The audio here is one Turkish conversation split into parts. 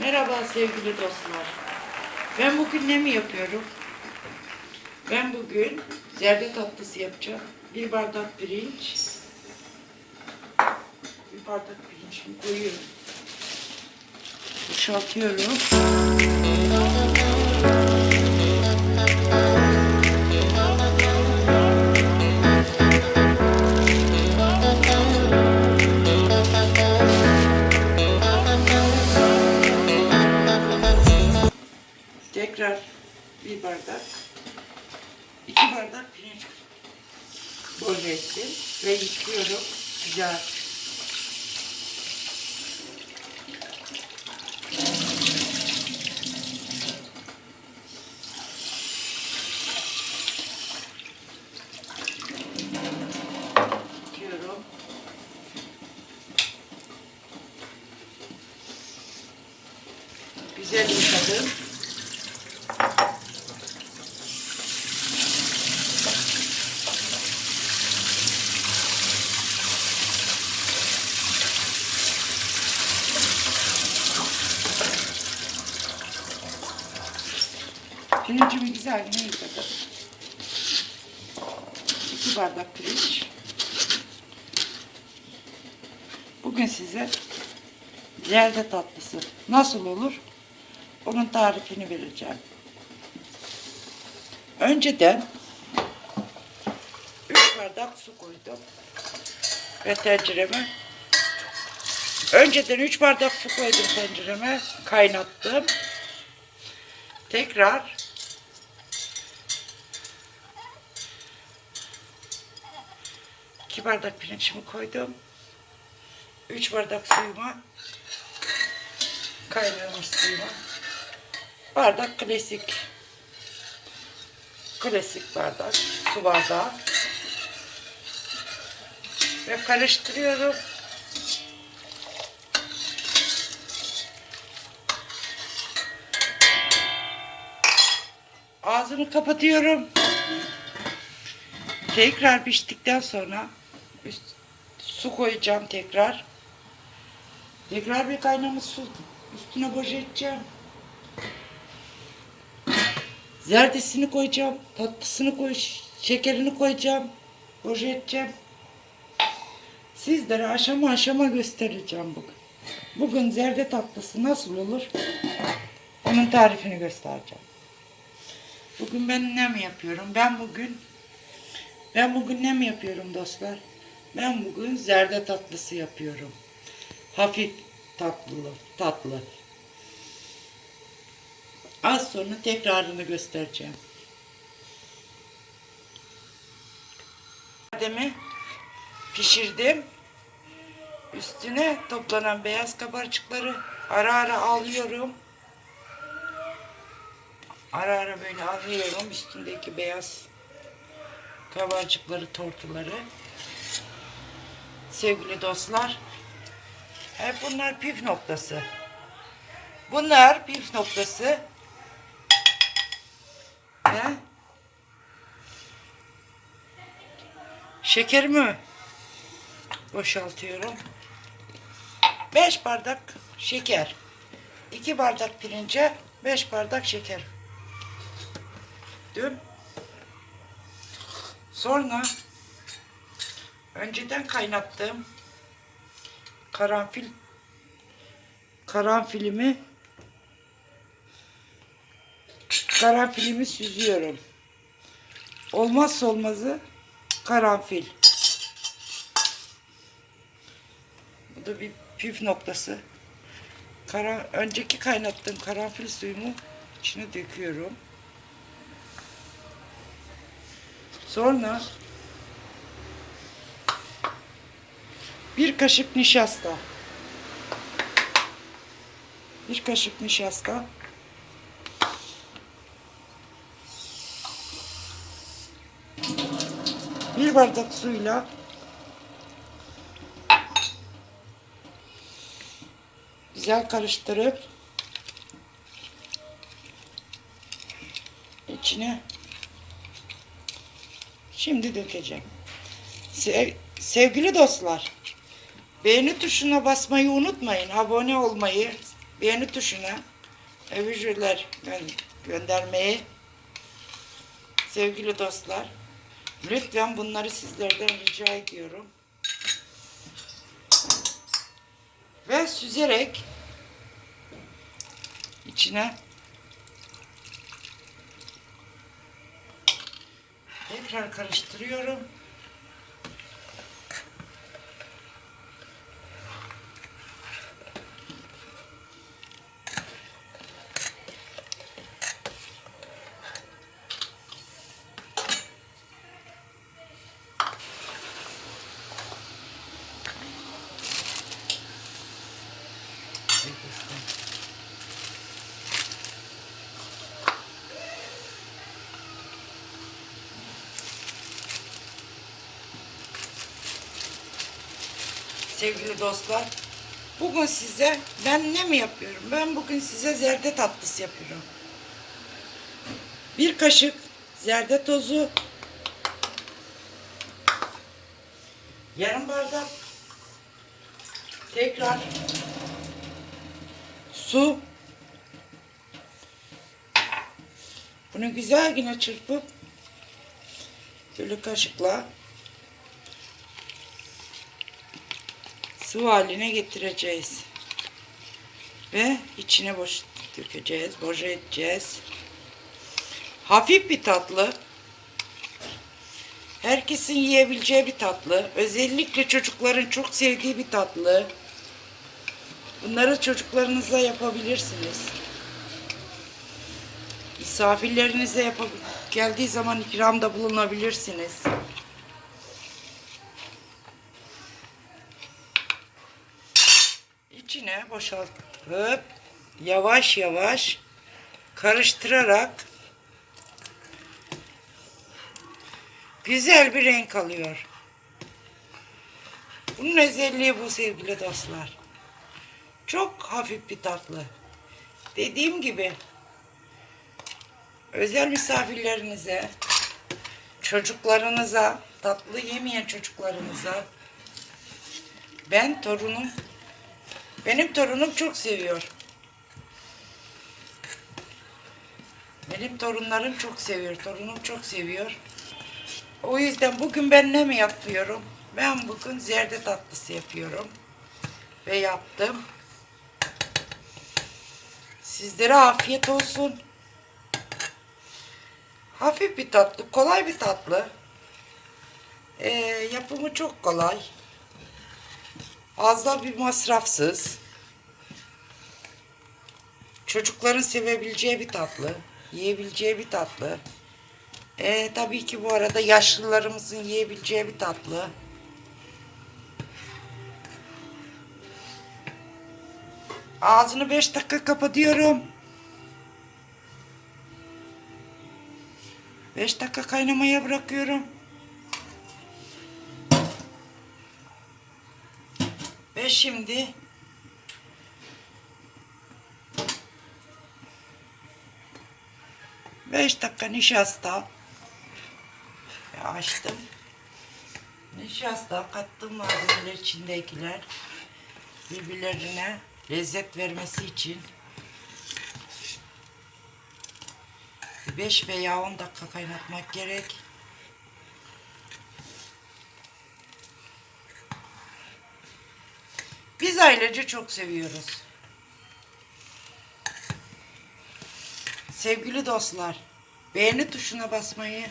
Merhaba sevgili dostlar. Ben bugün ne mi yapıyorum? Ben bugün zerde tatlısı yapacağım. Bir bardak pirinç. Bir bardak pirincimi koyuyorum. Boşaltıyorum. Yıkadım. Pirincimi güzelce yıkadım. İki bardak pirinç. Bugün size zerde tatlısı nasıl olur? Onun tarifini vereceğim. Önceden 3 bardak su koydum. Ve tencereme Önceden 3 bardak su koydum tencereme. Kaynattım. Tekrar iki bardak pirinçimi koydum. Üç bardak suyuma kaynamış suyuma bardak klasik klasik bardak su bardağı ve karıştırıyorum. Ağzını kapatıyorum. Tekrar piştikten sonra üst, su koyacağım tekrar. Tekrar bir kaynamış su üstüne boca edeceğim. Zerdesini koyacağım, tatlısını koy, şekerini koyacağım, boca edeceğim. Sizlere aşama aşama göstereceğim bugün. Bugün zerde tatlısı nasıl olur? Onun tarifini göstereceğim. Bugün ben ne mi yapıyorum? Ben bugün ben bugün ne mi yapıyorum dostlar? Ben bugün zerde tatlısı yapıyorum. Hafif tatlı, tatlı. Az sonra tekrarını göstereceğim. Bademi pişirdim. Üstüne toplanan beyaz kabarcıkları ara ara alıyorum. Ara ara böyle alıyorum üstündeki beyaz kabarcıkları, tortuları. Sevgili dostlar, hep bunlar püf noktası. Bunlar püf noktası. Ve şekerimi boşaltıyorum. 5 bardak şeker. 2 bardak pirince 5 bardak şeker. Dün sonra önceden kaynattığım karanfil karanfilimi karanfilimi süzüyorum. Olmazsa olmazı karanfil. Bu da bir püf noktası. Kara, önceki kaynattığım karanfil suyumu içine döküyorum. Sonra bir kaşık nişasta. Bir kaşık nişasta. Bir bardak suyla güzel karıştırıp içine şimdi dökeceğim. Sev- sevgili dostlar, beğeni tuşuna basmayı unutmayın. Abone olmayı, beğeni tuşuna övücüler gö- göndermeyi sevgili dostlar lütfen bunları sizlerden rica ediyorum. Ve süzerek içine tekrar karıştırıyorum. Sevgili dostlar, bugün size ben ne mi yapıyorum? Ben bugün size zerde tatlısı yapıyorum. Bir kaşık zerde tozu, yarım bardak tekrar su, bunu güzel yine çırpıp böyle kaşıkla su haline getireceğiz. Ve içine boş dökeceğiz, boca edeceğiz. Hafif bir tatlı. Herkesin yiyebileceği bir tatlı. Özellikle çocukların çok sevdiği bir tatlı. Bunları çocuklarınıza yapabilirsiniz. Misafirlerinize yapab geldiği zaman ikramda bulunabilirsiniz. içine boşaltıp yavaş yavaş karıştırarak güzel bir renk alıyor. Bunun özelliği bu sevgili dostlar. Çok hafif bir tatlı. Dediğim gibi özel misafirlerinize, çocuklarınıza, tatlı yemeyen çocuklarınıza ben torunum benim torunum çok seviyor. Benim torunlarım çok seviyor. Torunum çok seviyor. O yüzden bugün ben ne mi yapıyorum? Ben bugün zerde tatlısı yapıyorum. Ve yaptım. Sizlere afiyet olsun. Hafif bir tatlı, kolay bir tatlı. Ee, yapımı çok kolay. Az da bir masrafsız. Çocukların sevebileceği bir tatlı. Yiyebileceği bir tatlı. Ee, tabii ki bu arada yaşlılarımızın yiyebileceği bir tatlı. Ağzını 5 dakika kapatıyorum. 5 dakika kaynamaya bırakıyorum. Ve şimdi beş dakika nişasta açtım. Nişasta kattım malzemeler içindekiler birbirlerine lezzet vermesi için 5 veya 10 dakika kaynatmak gerek. Biz ailece çok seviyoruz. Sevgili dostlar, beğeni tuşuna basmayı,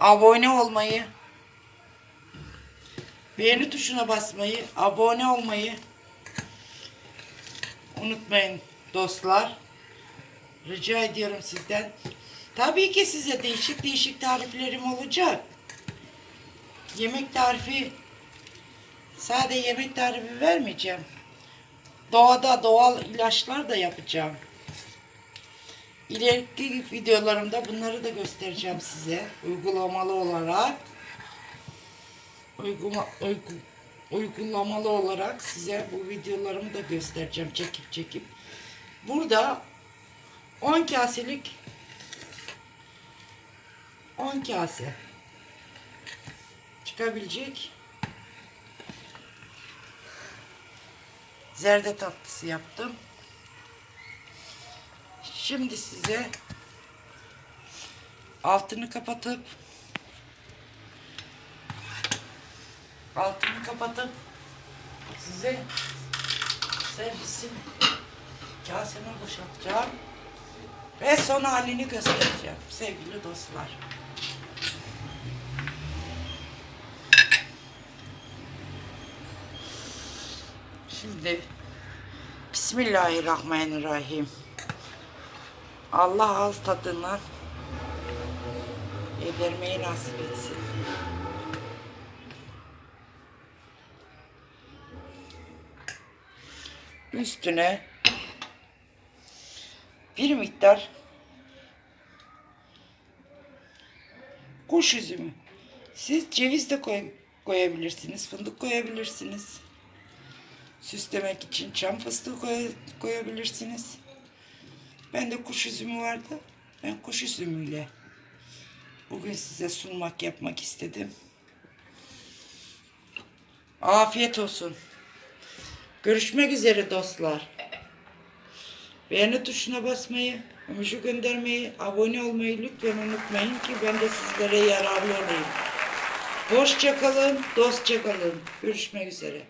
abone olmayı, beğeni tuşuna basmayı, abone olmayı unutmayın dostlar. Rica ediyorum sizden. Tabii ki size değişik değişik tariflerim olacak. Yemek tarifi Sade yemek tarifi vermeyeceğim. Doğada doğal ilaçlar da yapacağım. İleriki videolarımda bunları da göstereceğim size. Uygulamalı olarak. Uygula, uygu, uygulamalı olarak size bu videolarımı da göstereceğim. Çekip çekip. Burada 10 kaselik 10 kase çıkabilecek zerde tatlısı yaptım. Şimdi size altını kapatıp altını kapatıp size servisin kaseme boşaltacağım ve son halini göstereceğim sevgili dostlar. Şimdi Bismillahirrahmanirrahim. Allah ağız tadına yedirmeyi nasip etsin. Üstüne bir miktar kuş üzümü. Siz ceviz de koy- koyabilirsiniz, fındık koyabilirsiniz. Süslemek için çam fıstığı koy- koyabilirsiniz. Ben de kuş üzümü vardı. Ben kuş üzümüyle bugün size sunmak yapmak istedim. Afiyet olsun. Görüşmek üzere dostlar. Beğeni tuşuna basmayı, emoji göndermeyi, abone olmayı lütfen unutmayın ki ben de sizlere yararlı olayım. Hoşça kalın, dostça kalın. Görüşmek üzere.